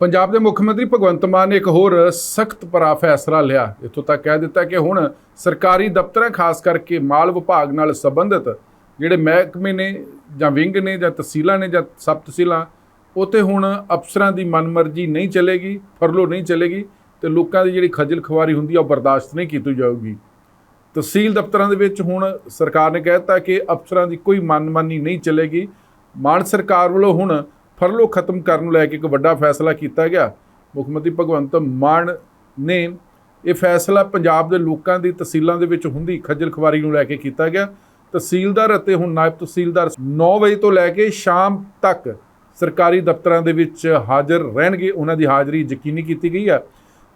ਪੰਜਾਬ ਦੇ ਮੁੱਖ ਮੰਤਰੀ ਭਗਵੰਤ ਮਾਨ ਨੇ ਇੱਕ ਹੋਰ ਸਖਤ ਪਰਾ ਫੈਸਲਾ ਲਿਆ, ਇੱਥੋਂ ਤੱਕ ਕਹਿ ਦਿੱਤਾ ਕਿ ਹੁਣ ਸਰਕਾਰੀ ਦਫ਼ਤਰਾਂ, ਖਾਸ ਕਰਕੇ ਮਾਲ ਵਿਭਾਗ ਨਾਲ ਸੰਬੰਧਿਤ ਜਿਹੜੇ ਮਹਿਕਮੇ ਨੇ ਜਾਂ ਵਿੰਗ ਨੇ ਜਾਂ ਤਹਿਸੀਲਾਂ ਨੇ ਜਾਂ ਸਬ ਤਹਿਸੀਲਾਂ, ਉੱਥੇ ਹੁਣ ਅਫਸਰਾਂ ਦੀ ਮਨਮਰਜ਼ੀ ਨਹੀਂ ਚੱਲੇਗੀ, ਫਰਲੋ ਨਹੀਂ ਚੱਲੇਗੀ ਤੇ ਲੋਕਾਂ ਦੀ ਜਿਹੜੀ ਖੱਜਲ ਖੁਆਰੀ ਹੁੰਦੀ ਆ ਉਹ ਬਰਦਾਸ਼ਤ ਨਹੀਂ ਕੀਤੀ ਜਾਊਗੀ। ਤਹਿਸੀਲ ਦਫ਼ਤਰਾਂ ਦੇ ਵਿੱਚ ਹੁਣ ਸਰਕਾਰ ਨੇ ਕਹਿ ਦਿੱਤਾ ਕਿ ਅਫਸਰਾਂ ਦੀ ਕੋਈ ਮਨਮਾਨੀ ਨਹੀਂ ਚੱਲੇਗੀ। ਮਾਨ ਸਰਕਾਰ ਵੱਲੋਂ ਹੁਣ ਫਰਲੋ ਖਤਮ ਕਰਨ ਨੂੰ ਲੈ ਕੇ ਇੱਕ ਵੱਡਾ ਫੈਸਲਾ ਕੀਤਾ ਗਿਆ। ਮੁੱਖ ਮੰਤਰੀ ਭਗਵੰਤ ਮਾਨ ਨੇ ਇਹ ਫੈਸਲਾ ਪੰਜਾਬ ਦੇ ਲੋਕਾਂ ਦੀ ਤਹਿਸੀਲਾਂ ਦੇ ਵਿੱਚ ਹੁੰਦੀ ਖੱਜਲ ਖੁਆਰੀ ਨੂੰ ਲੈ ਕੇ ਕੀਤਾ ਗਿਆ। ਤਹਿਸੀਲਦਾਰ ਅਤੇ ਹੁਣ ਨਾਇਬ ਤਹਿਸੀਲਦਾਰ 9 ਵਜੇ ਤੋਂ ਲੈ ਕੇ ਸ਼ਾਮ ਤੱਕ ਸਰਕਾਰੀ ਦਫ਼ਤਰਾਂ ਦੇ ਵਿੱਚ ਹਾਜ਼ਰ ਰਹਿਣਗੇ। ਉਹਨਾਂ ਦੀ ਹਾਜ਼ਰੀ ਯਕੀਨੀ ਕੀਤੀ ਗਈ ਹੈ।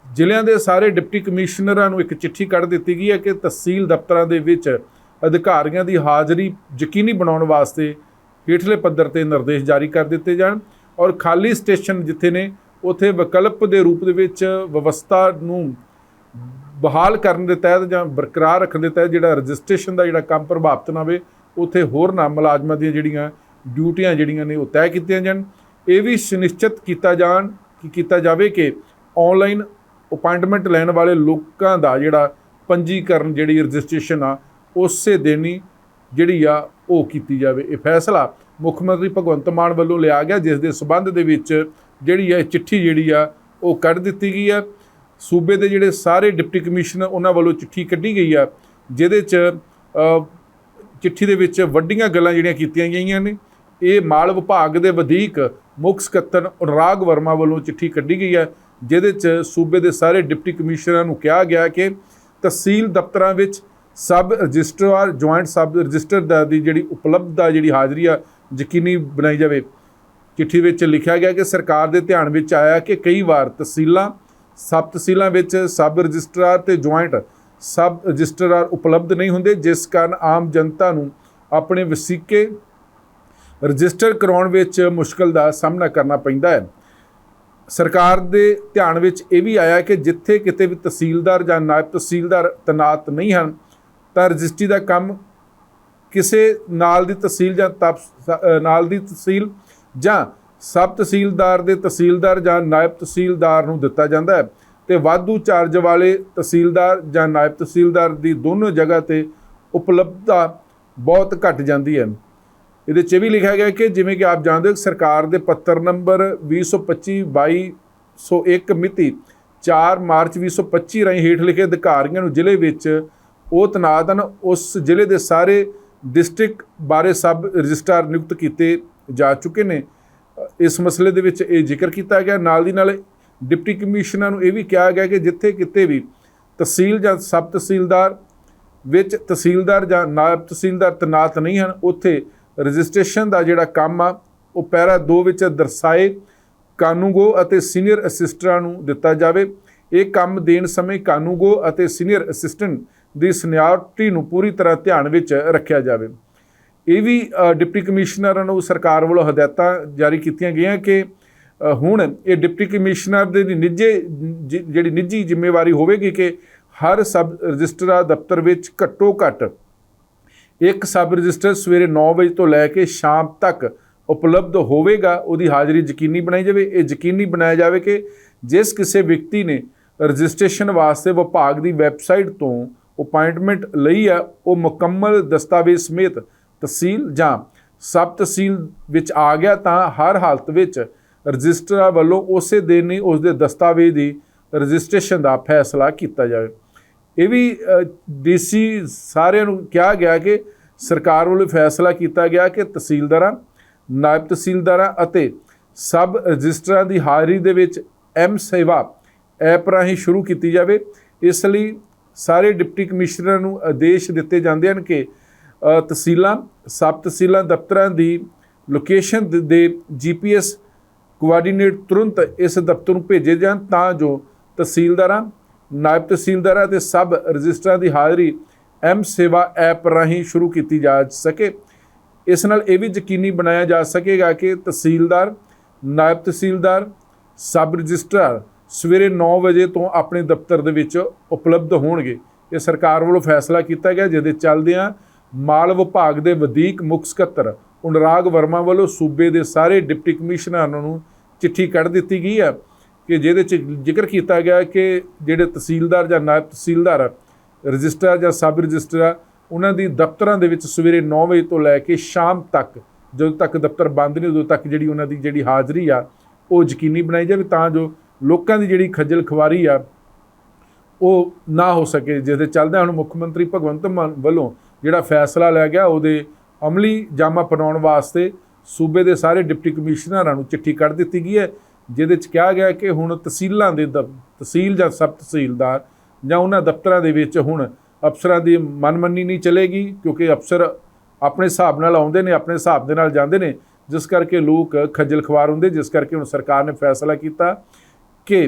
ਜ਼ਿਲ੍ਹਿਆਂ ਦੇ ਸਾਰੇ ਡਿਪਟੀ ਕਮਿਸ਼ਨਰਾਂ ਨੂੰ ਇੱਕ ਚਿੱਠੀ ਕੱਢ ਦਿੱਤੀ ਗਈ ਹੈ ਕਿ ਤਹਿਸੀਲ ਦਫ਼ਤਰਾਂ ਦੇ ਵਿੱਚ ਅਧਿਕਾਰੀਆਂ ਦੀ ਹਾਜ਼ਰੀ ਯਕੀਨੀ ਬਣਾਉਣ ਵਾਸਤੇ ਹੇਠਲੇ ਪੱਧਰ ਤੇ ਨਿਰਦੇਸ਼ ਜਾਰੀ ਕਰ ਦਿੱਤੇ ਜਾਣ ਔਰ ਖਾਲੀ ਸਟੇਸ਼ਨ ਜਿੱਥੇ ਨੇ, ਉਥੇ ਵਿਕਲਪ ਦੇ ਰੂਪ ਦੇ ਵਿੱਚ ਵਿਵਸਥਾ ਨੂੰ ਬਹਾਲ ਕਰਨ ਦੇ ਤਹਿਤ ਜਾਂ ਬਰਕਰਾਰ ਰੱਖਣ ਦੇ ਤਹਿਤ ਜਿਹੜਾ ਰਜਿਸਟ੍ਰੇਸ਼ਨ ਦਾ ਜਿਹੜਾ ਕੰਮ ਪ੍ਰਭਾਵਿਤ ਨਾ ਹੋਵੇ, ਉਥੇ ਹੋਰ ਨਾ ਮੁਲਾਜ਼ਮਾਂ ਦੀਆਂ ਜਿਹੜੀਆਂ ਡਿਊਟੀਆਂ ਜਿਹੜੀਆਂ ਨੇ ਉਹ ਤੈਅ ਕੀਤੀਆਂ ਜਾਣ। ਇਹ ਵੀ ਸੁਨਿਸ਼ਚਿਤ ਕੀਤਾ ਜਾਣ ਕਿ ਕੀਤਾ ਜਾਵੇ ਕਿ ਆਨਲਾਈਨ ਅਪਾਇੰਟਮੈਂਟ ਲੈਣ ਵਾਲੇ ਲੋਕਾਂ ਦਾ ਜਿਹੜਾ ਪੰਜੀਕਰਨ ਜਿਹੜੀ ਰਜਿਸਟ੍ਰੇਸ਼ਨ ਆ, ਉਸੇ ਦਿਨ ਹੀ ਜਿਹੜੀ ਆ ਉਹ ਕੀਤੀ ਜਾਵੇ। ਇਹ ਫੈਸਲਾ ਮੁੱਖ ਮੰਤਰੀ ਭਗਵੰਤ ਮਾਨ ਵੱਲੋਂ ਲਿਆ ਗਿਆ, ਜਿਸ ਦੇ ਸਬੰਧ ਦੇ ਵਿੱਚ ਜਿਹੜੀ ਹੈ ਚਿੱਠੀ ਜਿਹੜੀ ਆ ਉਹ ਕੱਢ ਦਿੱਤੀ ਗਈ ਆ। ਸੂਬੇ ਦੇ ਜਿਹੜੇ ਸਾਰੇ ਡਿਪਟੀ ਕਮਿਸ਼ਨਰ ਉਹਨਾਂ ਵੱਲੋਂ ਚਿੱਠੀ ਕੱਢੀ ਗਈ ਆ, ਜਿਹਦੇ ਚ ਚਿੱਠੀ ਦੇ ਵਿੱਚ ਵੱਡੀਆਂ ਗੱਲਾਂ ਜਿਹੜੀਆਂ ਕੀਤੀਆਂ ਗਈਆਂ ਨੇ। ਇਹ ਮਾਲ ਵਿਭਾਗ ਦੇ ਵਧੀਕ ਮੁੱਖ ਸਕੱਤਰ ਅਨੁਰਾਗ ਵਰਮਾ ਵੱਲੋਂ ਚਿੱਠੀ ਕੱਢੀ ਗਈ ਹੈ ਜਿਹਦੇ ਚ ਸੂਬੇ ਦੇ ਸਾਰੇ ਡਿਪਟੀ ਕਮਿਸ਼ਨਰਾਂ ਨੂੰ ਕਿਹਾ ਗਿਆ ਕਿ ਤਹਿਸੀਲ ਦਫ਼ਤਰਾਂ ਵਿੱਚ sub registrar, joint sub register ਦੀ ਜਿਹੜੀ ਉਪਲਬਧਤਾ ਜਿਹੜੀ ਹਾਜ਼ਰੀ ਆ, ਯਕੀਨੀ ਬਣਾਈ ਜਾਵੇ। ਚਿੱਠੀ ਵਿੱਚ ਲਿਖਿਆ ਗਿਆ ਕਿ ਸਰਕਾਰ ਦੇ ਧਿਆਨ ਵਿੱਚ ਆਇਆ ਕਿ ਕਈ ਵਾਰ ਤਹਿਸੀਲਾਂ, ਸਬ ਤਹਿਸੀਲਾਂ ਵਿੱਚ ਸਬ ਰਜਿਸਟਰਾਰ ਤੇ ਜੁਆਇੰਟ ਸਬ ਰਜਿਸਟਰਾਰ ਉਪਲਬਧ ਨਹੀਂ ਹੁੰਦੇ, ਜਿਸ ਕਾਰਨ ਆਮ ਜਨਤਾ ਨੂੰ ਆਪਣੇ ਵਸੀਕੇ ਰਜਿਸਟਰ ਕਰਾਉਣ ਵਿੱਚ ਮੁਸ਼ਕਲ ਦਾ ਸਾਹਮਣਾ ਕਰਨਾ ਪੈਂਦਾ ਹੈ। ਸਰਕਾਰ ਦੇ ਧਿਆਨ ਵਿੱਚ ਇਹ ਵੀ ਆਇਆ ਕਿ ਜਿੱਥੇ ਕਿਤੇ ਵੀ ਤਹਿਸੀਲਦਾਰ ਜਾਂ ਨਾਇਬ ਤਹਿਸੀਲਦਾਰ ਤਨਾਤ ਨਹੀਂ ਹਨ ਤਾਂ ਰਜਿਸਟਰੀ ਦਾ ਕੰਮ ਕਿਸੇ ਨਾਲ ਦੀ ਤਹਿਸੀਲ ਜਾਂ ਤਪ ਨਾਲ ਦੀ ਤਹਿਸੀਲ ਜਾਂ ਸਬ ਤਹਿਸੀਲਦਾਰ ਦੇ ਤਹਿਸੀਲਦਾਰ ਜਾਂ ਨਾਇਬ ਤਹਿਸੀਲਦਾਰ ਨੂੰ ਦਿੱਤਾ ਜਾਂਦਾ ਹੈ ਤੇ ਵਾਧੂ ਚਾਰਜ ਵਾਲੇ ਤਹਿਸੀਲਦਾਰ ਜਾਂ ਨਾਇਬ ਤਹਿਸੀਲਦਾਰ ਦੀ ਦੋਨੋਂ ਜਗ੍ਹਾ ਤੇ ਉਪਲਬਧਤਾ ਬਹੁਤ ਘਟ ਜਾਂਦੀ ਹੈ। ਇਹਦੇ 'ਚ ਇਹ ਵੀ ਲਿਖਿਆ ਗਿਆ ਕਿ ਜਿਵੇਂ ਕਿ ਆਪ ਜਾਣਦੇ ਹੋ ਸਰਕਾਰ ਦੇ ਪੱਤਰ ਨੰਬਰ 2025 2201 ਮਿਤੀ 4 ਮਾਰਚ 2025 ਰਾਹੀਂ ਹੇਠ ਲਿਖੇ ਅਧਿਕਾਰੀਆਂ ਨੂੰ ਜ਼ਿਲ੍ਹੇ ਵਿੱਚ ਉਹ ਤਨਾਤ ਹਨ ਉਸ ਜ਼ਿਲ੍ਹੇ ਦੇ ਸਾਰੇ ਡਿਸਟ੍ਰਿਕਟ ਬਾਰੇ ਸਬ ਰਜਿਸਟਰਾਰ ਨਿਯੁਕਤ ਕੀਤੇ ਜਾ ਚੁੱਕੇ ਨੇ। ਇਸ ਮਸਲੇ ਦੇ ਵਿੱਚ ਇਹ ਜ਼ਿਕਰ ਕੀਤਾ ਗਿਆ। ਨਾਲ ਦੀ ਨਾਲ ਡਿਪਟੀ ਕਮਿਸ਼ਨਰ ਨੂੰ ਇਹ ਵੀ ਕਿਹਾ ਗਿਆ ਕਿ ਜਿੱਥੇ ਕਿਤੇ ਵੀ ਤਹਿਸੀਲ ਜਾਂ ਸਬ ਤਹਿਸੀਲਦਾਰ ਵਿੱਚ ਤਹਿਸੀਲਦਾਰ ਜਾਂ ਨਾਇਬ ਤਹਿਸੀਲਦਾਰ ਤਨਾਤ ਨਹੀਂ ਹਨ, ਉੱਥੇ ਰਜਿਸਟ੍ਰੇਸ਼ਨ ਦਾ ਜਿਹੜਾ ਕੰਮ ਆ, ਉਹ ਪੈਰਾ 2 ਵਿੱਚ ਦਰਸਾਏ ਕਾਨੂੰਗੋ ਅਤੇ ਸੀਨੀਅਰ ਅਸਿਸਟਰਾਂ ਨੂੰ ਦਿੱਤਾ ਜਾਵੇ। ਇਹ ਕੰਮ ਦੇਣ ਸਮੇਂ ਕਾਨੂੰਗੋ ਅਤੇ ਸੀਨੀਅਰ ਅਸਿਸਟੈਂਟ ਦੀ ਸੀਨੀਅਰਟੀ ਨੂੰ ਪੂਰੀ ਤਰ੍ਹਾਂ ਧਿਆਨ ਵਿੱਚ ਰੱਖਿਆ ਜਾਵੇ। ਇਹ ਵੀ ਡਿਪਟੀ ਕਮਿਸ਼ਨਰਾਂ ਨੂੰ ਸਰਕਾਰ ਵੱਲੋਂ ਹਦਾਇਤਾਂ ਜਾਰੀ ਕੀਤੀਆਂ ਗਈਆਂ ਕਿ ਹੁਣ ਇਹ ਡਿਪਟੀ ਕਮਿਸ਼ਨਰ ਦੇ ਨਿੱਜੇ, ਜਿ- ਜਿਹੜੀ ਨਿੱਜੀ ਜ਼ਿੰਮੇਵਾਰੀ ਹੋਵੇਗੀ ਕਿ ਹਰ ਸਬ ਰਜਿਸਟਰਾ ਦਫ਼ਤਰ ਵਿੱਚ ਘੱਟੋ ਘੱਟ ਇੱਕ ਸਬ ਰਜਿਸਟਰ ਸਵੇਰੇ 9 ਵਜੇ ਤੋਂ ਲੈ ਕੇ ਸ਼ਾਮ ਤੱਕ ਉਪਲਬਧ ਹੋਵੇਗਾ, ਉਹਦੀ ਹਾਜ਼ਰੀ ਯਕੀਨੀ ਬਣਾਈ ਜਾਵੇ। ਇਹ ਯਕੀਨੀ ਬਣਾਇਆ ਜਾਵੇ ਕਿ ਜਿਸ ਕਿਸੇ ਵਿਅਕਤੀ ਨੇ ਰਜਿਸਟ੍ਰੇਸ਼ਨ ਵਾਸਤੇ ਵਿਭਾਗ ਦੀ ਵੈਬਸਾਈਟ ਤੋਂ ਅਪਾਇੰਟਮੈਂਟ ਲਈ ਹੈ, ਉਹ ਮੁਕੰਮਲ ਦਸਤਾਵੇਜ਼ ਸਮੇਤ ਤਹਿਸੀਲ ਜਾਂ ਸਬ ਤਹਿਸੀਲ ਵਿੱਚ ਆ ਗਿਆ ਤਾਂ ਹਰ ਹਾਲਤ ਵਿੱਚ ਰਜਿਸਟਰਾਂ ਵੱਲੋਂ ਉਸੇ ਦਿਨ ਹੀ ਉਸ ਦੇ ਦਸਤਾਵੇਜ਼ ਦੀ ਰਜਿਸਟ੍ਰੇਸ਼ਨ ਦਾ ਫੈਸਲਾ ਕੀਤਾ ਜਾਵੇ। ਇਹ ਵੀ ਡੀਸੀ ਸਾਰਿਆਂ ਨੂੰ ਕਿਹਾ ਗਿਆ ਕਿ ਸਰਕਾਰ ਵੱਲੋਂ ਫੈਸਲਾ ਕੀਤਾ ਗਿਆ ਕਿ ਤਹਿਸੀਲਦਾਰਾਂ, ਨਾਇਬ ਤਹਿਸੀਲਦਾਰਾਂ ਅਤੇ ਸਬ ਰਜਿਸਟਰਾਂ ਦੀ ਹਾਜ਼ਰੀ ਦੇ ਵਿੱਚ ਐਮ ਸੇਵਾ ਐਪ ਰਾਹੀਂ ਸ਼ੁਰੂ ਕੀਤੀ ਜਾਵੇ। ਇਸ ਲਈ ਸਾਰੇ ਡਿਪਟੀ ਕਮਿਸ਼ਨਰਾਂ ਨੂੰ ਆਦੇਸ਼ ਦਿੱਤੇ ਜਾਂਦੇ ਹਨ ਕਿ ਤਹਿਸੀਲਾਂ, ਸਬ ਤਹਿਸੀਲਾਂ ਦਫ਼ਤਰਾਂ ਦੀ ਲੋਕੇਸ਼ਨ ਦੇ- ਦੇ ਜੀਪੀਐਸ ਕੋਆਰਡੀਨੇਟ ਤੁਰੰਤ ਇਸ ਦਫ਼ਤਰ ਨੂੰ ਭੇਜੇ ਜਾਣ ਤਾਂ ਜੋ ਤਹਿਸੀਲਦਾਰਾਂ, ਨਾਇਬ ਤਹਿਸੀਲਦਾਰਾਂ ਤੇ ਸਬ ਰਜਿਸਟਰਾਂ ਦੀ ਹਾਜ਼ਰੀ ਐਮ ਸੇਵਾ ਐਪ ਰਾਹੀਂ ਸ਼ੁਰੂ ਕੀਤੀ ਜਾ ਸਕੇ। ਇਸ ਨਾਲ ਇਹ ਵੀ ਯਕੀਨੀ ਬਣਾਇਆ ਜਾ ਸਕੇਗਾ ਕਿ ਤਹਿਸੀਲਦਾਰ, ਨਾਇਬ ਤਹਿਸੀਲਦਾਰ, ਸਬ ਰਜਿਸਟਰ ਸਵੇਰੇ 9 ਵਜੇ ਤੋਂ ਆਪਣੇ ਦਫ਼ਤਰ ਦੇ ਵਿੱਚ ਉਪਲਬਧ ਹੋਣਗੇ। ਇਹ ਸਰਕਾਰ ਵੱਲੋਂ ਫੈਸਲਾ ਕੀਤਾ ਗਿਆ, ਜਿਹਦੇ ਚੱਲਦਿਆਂ ਮਾਲ ਵਿਭਾਗ ਦੇ ਵਧੀਕ ਮੁੱਖ ਸਕੱਤਰ ਅਨੁਰਾਗ ਵਰਮਾ ਵੱਲੋਂ ਸੂਬੇ ਦੇ ਸਾਰੇ ਡਿਪਟੀ ਕਮਿਸ਼ਨਰਾਂ ਨੂੰ ਚਿੱਠੀ ਕੱਢ ਦਿੱਤੀ ਗਈ ਹੈ ਕਿ ਜਿਹਦੇ ਚ ਜ਼ਿਕਰ ਕੀਤਾ ਗਿਆ ਕਿ ਜਿਹੜੇ ਤਹਿਸੀਲਦਾਰ ਜਾਂ ਨਾਇਬ ਤਹਿਸੀਲਦਾਰ ਰਜਿਸਟਰ ਜਾਂ ਸਬ ਰਜਿਸਟਰ ਉਹਨਾਂ ਦੀ ਦਫ਼ਤਰਾਂ ਦੇ ਵਿੱਚ ਸਵੇਰੇ 9 ਵਜੇ ਤੋਂ ਲੈ ਕੇ ਸ਼ਾਮ ਤੱਕ, ਜਦੋਂ ਤੱਕ ਦਫ਼ਤਰ ਬੰਦ ਨਹੀਂ, ਉਦੋਂ ਤੱਕ ਜਿਹੜੀ ਉਹਨਾਂ ਦੀ ਜਿਹੜੀ ਹਾਜ਼ਰੀ ਆ, ਉਹ ਯਕੀਨੀ ਬਣਾਈ ਜਾਵੇ, ਤਾਂ ਜੋ ਲੋਕਾਂ ਦੀ ਜਿਹੜੀ ਖੱਜਲ ਖਵਾਰੀ ਆ, ਉਹ ਨਾ ਹੋ ਸਕੇ, ਜਿਸ ਦੇ ਚੱਲਦਿਆਂ ਹੁਣ ਮੁੱਖ ਮੰਤਰੀ ਭਗਵੰਤ ਮਾਨ ਵੱਲੋਂ ਜਿਹੜਾ ਫੈਸਲਾ ਲਿਆ ਗਿਆ, ਉਹਦੇ ਅਮਲੀ ਜਾਮਾ ਪਨਾਉਣ ਵਾਸਤੇ ਸੂਬੇ ਦੇ ਸਾਰੇ ਡਿਪਟੀ ਕਮਿਸ਼ਨਰਾਂ ਨੂੰ ਚਿੱਠੀ ਕੱਢ ਦਿੱਤੀ ਗਈ ਹੈ, ਜਿਹਦੇ ਚ ਕਿਹਾ ਗਿਆ ਕਿ ਹੁਣ ਤਹਿਸੀਲਾਂ ਦੇ ਦ- ਤਹਿਸੀਲ ਜਾਂ ਸਬ ਤਹਿਸੀਲਦਾਰ ਜਾਂ ਉਹਨਾਂ ਦਫ਼ਤਰਾਂ ਦੇ ਵਿੱਚ ਹੁਣ ਅਫਸਰਾਂ ਦੀ ਮਨਮੰਨੀ ਨਹੀਂ ਚਲੇਗੀ, ਕਿਉਂਕਿ ਅਫਸਰ ਆਪਣੇ ਹਿਸਾਬ ਨਾਲ ਆਉਂਦੇ ਨੇ, ਆਪਣੇ ਹਿਸਾਬ ਦੇ ਨਾਲ ਜਾਂਦੇ ਨੇ, ਜਿਸ ਕਰਕੇ ਲੋਕ ਖੱਜਲ ਖਵਾਰ ਹੁੰਦੇ, ਜਿਸ ਕਰਕੇ ਹੁਣ ਸਰਕਾਰ ਨੇ ਫੈਸਲਾ ਕੀਤਾ। ਕਿ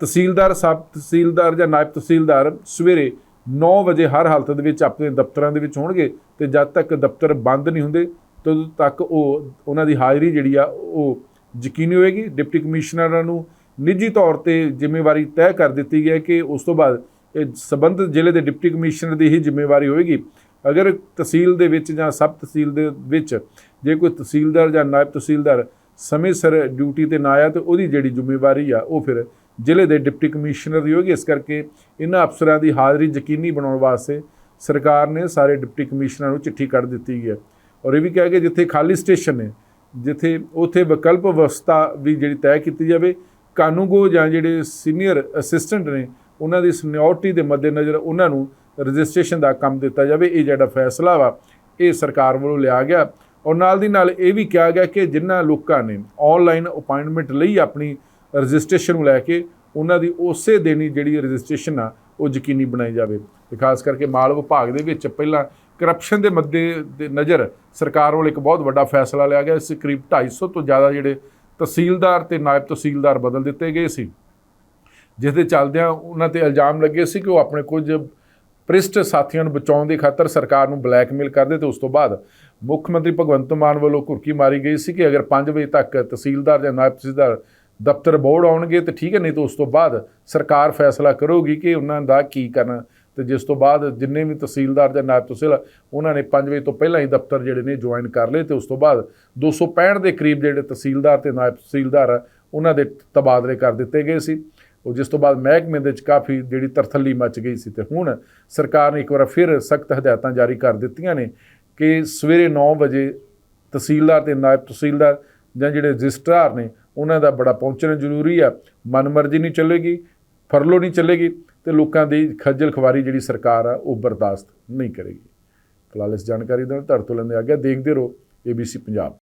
ਤਹਿਸੀਲਦਾਰ ਸਬ ਤਹਿਸੀਲਦਾਰ ਜਾਂ ਨਾਇਬ ਤਹਿਸੀਲਦਾਰ ਸਵੇਰੇ 9 ਵਜੇ ਹਰ ਹਾਲਤ ਦੇ ਵਿੱਚ ਆਪਣੇ ਦਫ਼ਤਰਾਂ ਦੇ ਵਿੱਚ ਹੋਣਗੇ ਤੇ ਜਦ ਤੱਕ ਦਫ਼ਤਰ ਬੰਦ ਨਹੀਂ ਹੁੰਦੇ, ਤਦ ਤੱਕ ਉਹ, ਉਹਨਾਂ ਦੀ ਹਾਜ਼ਰੀ ਜਿਹੜੀ ਆ, ਉਹ ਯਕੀਨੀ ਹੋਏਗੀ। ਡਿਪਟੀ ਕਮਿਸ਼ਨਰਾਂ ਨੂੰ ਨਿੱਜੀ ਤੌਰ ਤੇ ਜ਼ਿੰਮੇਵਾਰੀ ਤੈਅ ਕਰ ਦਿੱਤੀ ਗਈ ਹੈ ਕਿ ਉਸ ਤੋਂ ਬਾਅਦ ਇਹ ਸਬੰਧਤ ਜ਼ਿਲ੍ਹੇ ਦੇ ਡਿਪਟੀ ਕਮਿਸ਼ਨਰ ਦੀ ਹੀ ਜ਼ਿੰਮੇਵਾਰੀ ਹੋਏਗੀ ਅਗਰ ਤਹਿਸੀਲ ਦੇ ਵਿੱਚ ਜਾਂ ਸਬ ਤਹਿਸੀਲ ਦੇ ਵਿੱਚ ਜੇ ਕੋਈ ਤਹਿਸੀਲਦਾਰ ਜਾਂ ਨਾਇਬ ਤਹਿਸੀਲਦਾਰ ਸਮੇਂ ਸਿਰ ਡਿਊਟੀ ਤੇ ਨਾ ਆਇਆ ਤੇ ਉਹਦੀ ਜਿਹੜੀ ਜ਼ਿੰਮੇਵਾਰੀ ਆ, ਉਹ ਫਿਰ ਜ਼ਿਲ੍ਹੇ ਦੇ ਡਿਪਟੀ ਕਮਿਸ਼ਨਰ ਦੀ ਹੋਗੀ ਇਸ ਕਰਕੇ ਇਹਨਾਂ ਅਫਸਰਾਂ ਦੀ ਹਾਜ਼ਰੀ ਯਕੀਨੀ ਬਣਾਉਣ ਵਾਸਤੇ ਸਰਕਾਰ ਨੇ ਸਾਰੇ ਡਿਪਟੀ ਕਮਿਸ਼ਨਰਾਂ ਨੂੰ ਚਿੱਠੀ ਕੱਢ ਦਿੱਤੀ ਹੈ। ਔਰ ਇਹ ਵੀ ਕਿਹਾ ਕਿ ਜਿੱਥੇ ਖਾਲੀ ਸਟੇਸ਼ਨ ਨੇ, ਜਿੱਥੇ ਉਥੇ ਵਿਕਲਪ ਵਿਵਸਥਾ ਵੀ ਜਿਹੜੀ ਤੈਅ ਕੀਤੀ ਜਾਵੇ, ਕਾਨੂੰਗੋ ਜਾਂ ਜਿਹੜੇ ਸੀਨੀਅਰ ਅਸਿਸਟੈਂਟ ਨੇ, ਉਹਨਾਂ ਦੀ ਸੀਨੀਅਰਟੀ ਦੇ ਮੱਦੇਨਜ਼ਰ ਉਹਨਾਂ ਨੂੰ ਰਜਿਸਟ੍ਰੇਸ਼ਨ ਦਾ ਕੰਮ ਦਿੱਤਾ ਜਾਵੇ। ਇਹ ਜਿਹੜਾ ਫੈਸਲਾ ਵਾ, ਇਹ ਸਰਕਾਰ ਵੱਲੋਂ ਲਿਆ ਗਿਆ। ਔਰ ਨਾਲ ਦੀ ਨਾਲ ਇਹ ਵੀ ਕਿਹਾ ਗਿਆ ਕਿ ਜਿਨ੍ਹਾਂ ਲੋਕਾਂ ਨੇ ਆਨਲਾਈਨ ਅਪਾਇੰਟਮੈਂਟ ਲਈ ਆਪਣੀ ਰਜਿਸਟ੍ਰੇਸ਼ਨ ਨੂੰ ਲੈ ਕੇ, ਉਹਨਾਂ ਦੀ ਉਸੇ ਦਿਨ ਹੀ ਜਿਹੜੀ ਰਜਿਸਟ੍ਰੇਸ਼ਨ ਆ, ਉਹ ਯਕੀਨੀ ਬਣਾਈ ਜਾਵੇ। ਤੇ ਖਾਸ ਕਰਕੇ ਮਾਲ ਵਿਭਾਗ ਦੇ ਵਿੱਚ ਪਹਿਲਾਂ ਕਰਪਸ਼ਨ ਦੇ ਮੱਦੇ ਦੇ ਨਜ਼ਰ ਸਰਕਾਰ ਵੱਲੋਂ ਇੱਕ ਬਹੁਤ ਵੱਡਾ ਫੈਸਲਾ ਲਿਆ ਗਿਆ। ਇਸ ਕਰੀਬ 250 ਤੋਂ ਜ਼ਿਆਦਾ ਜਿਹੜੇ ਤਹਿਸੀਲਦਾਰ ਤੇ ਨਾਇਬ ਤਹਿਸੀਲਦਾਰ ਬਦਲ ਦਿੱਤੇ ਗਏ ਸੀ। ਜਿਸ ਦੇ ਚੱਲਦਿਆਂ ਉਹਨਾਂ ਤੇ ਇਲਜ਼ਾਮ ਲੱਗੇ ਸੀ ਕਿ ਉਹ ਆਪਣੇ ਕੁਝ ਪ੍ਰਿਸ਼ਟ ਸਾਥੀਆਂ ਨੂੰ ਬਚਾਉਣ ਦੀ ਖਾਤਰ ਸਰਕਾਰ ਨੂੰ ਬਲੈਕਮੇਲ ਕਰਦੇ ਤੇ ਉਸ ਤੋਂ ਬਾਅਦ ਮੁੱਖ ਮੰਤਰੀ ਭਗਵੰਤ ਮਾਨ ਵੱਲੋਂ ਘੁਰਕੀ ਮਾਰੀ ਗਈ ਸੀ ਕਿ ਅਗਰ 5 ਵਜੇ ਤੱਕ ਤਹਿਸੀਲਦਾਰ ਜਾਂ ਨਾਇਬ ਤਹਿਸੀਲਦਾਰ ਦਫ਼ਤਰ ਬੋਰਡ ਆਉਣਗੇ ਤੇ ਠੀਕ ਹੈ, ਨਹੀਂ ਤਾਂ ਉਸ ਤੋਂ ਬਾਅਦ ਸਰਕਾਰ ਫੈਸਲਾ ਕਰੂਗੀ ਕਿ ਉਹਨਾਂ ਦਾ ਕੀ ਕਰਨਾ। ਤੇ ਜਿਸ ਤੋਂ ਬਾਅਦ ਜਿੰਨੇ ਵੀ ਤਹਿਸੀਲਦਾਰ ਜਾਂ ਨਾਇਬ ਤਹਿਸੀਲ ਉਹਨਾਂ ਨੇ 5 ਵਜੇ ਤੋਂ ਪਹਿਲਾਂ ਹੀ ਦਫ਼ਤਰ ਜਿਹੜੇ ਨੇ ਜੁਆਇਨ ਕਰ ਲਏ ਤੇ ਉਸ ਤੋਂ ਬਾਅਦ 265 ਦੇ ਕਰੀਬ ਜਿਹੜੇ ਤਹਿਸੀਲਦਾਰ ਤੇ ਨਾਇਬ ਤਹਿਸੀਲਦਾਰ ਆ, ਉਹਨਾਂ ਦੇ ਤਬਾਦਲੇ ਕਰ ਦਿੱਤੇ ਗਏ ਸੀ। ਉਹ ਜਿਸ ਤੋਂ ਬਾਅਦ ਮਹਿਕਮੇ ਦੇ ਵਿੱਚ ਕਾਫੀ ਜਿਹੜੀ ਤਰਥੱਲੀ ਮਚ ਗਈ ਸੀ ਤੇ ਹੁਣ ਸਰਕਾਰ ਨੇ ਇੱਕ ਵਾਰ ਫਿਰ ਸਖਤ ਹਦਾਇਤਾਂ ਜਾਰੀ ਕਰ ਦਿੱਤੀਆਂ ਨੇ ਕਿ ਸਵੇਰੇ 9 ਵਜੇ ਤਹਿਸੀਲਦਾਰ ਤੇ ਨਾਇਬ ਤਹਿਸੀਲਦਾਰ ਜਾਂ ਜਿਹੜੇ ਰਜਿਸਟਰਾਰ ਨੇ ਉਹਨਾਂ ਦਾ ਬੜਾ ਪਹੁੰਚਣਾ ਜ਼ਰੂਰੀ ਆ। ਮਨਮਰਜ਼ੀ ਨਹੀਂ ਚੱਲੇਗੀ, ਫਰਲੋ ਨਹੀਂ ਚੱਲੇਗੀ ਤੇ ਲੋਕਾਂ ਦੀ ਖੱਜਲ ਖਵਾਰੀ ਜਿਹੜੀ ਸਰਕਾਰ ਆ ਉਹ ਬਰਦਾਸ਼ਤ ਨਹੀਂ ਕਰੇਗੀ। ਫਿਲਹਾਲ ਇਸ ਜਾਣਕਾਰੀ ਦਾ ਧਰ ਤੋਂ ਲੈਂਦੇ ਆ ਗਿਆ ਦੇਖਦੇ ਰਹੋ ABC ਪੰਜਾਬ।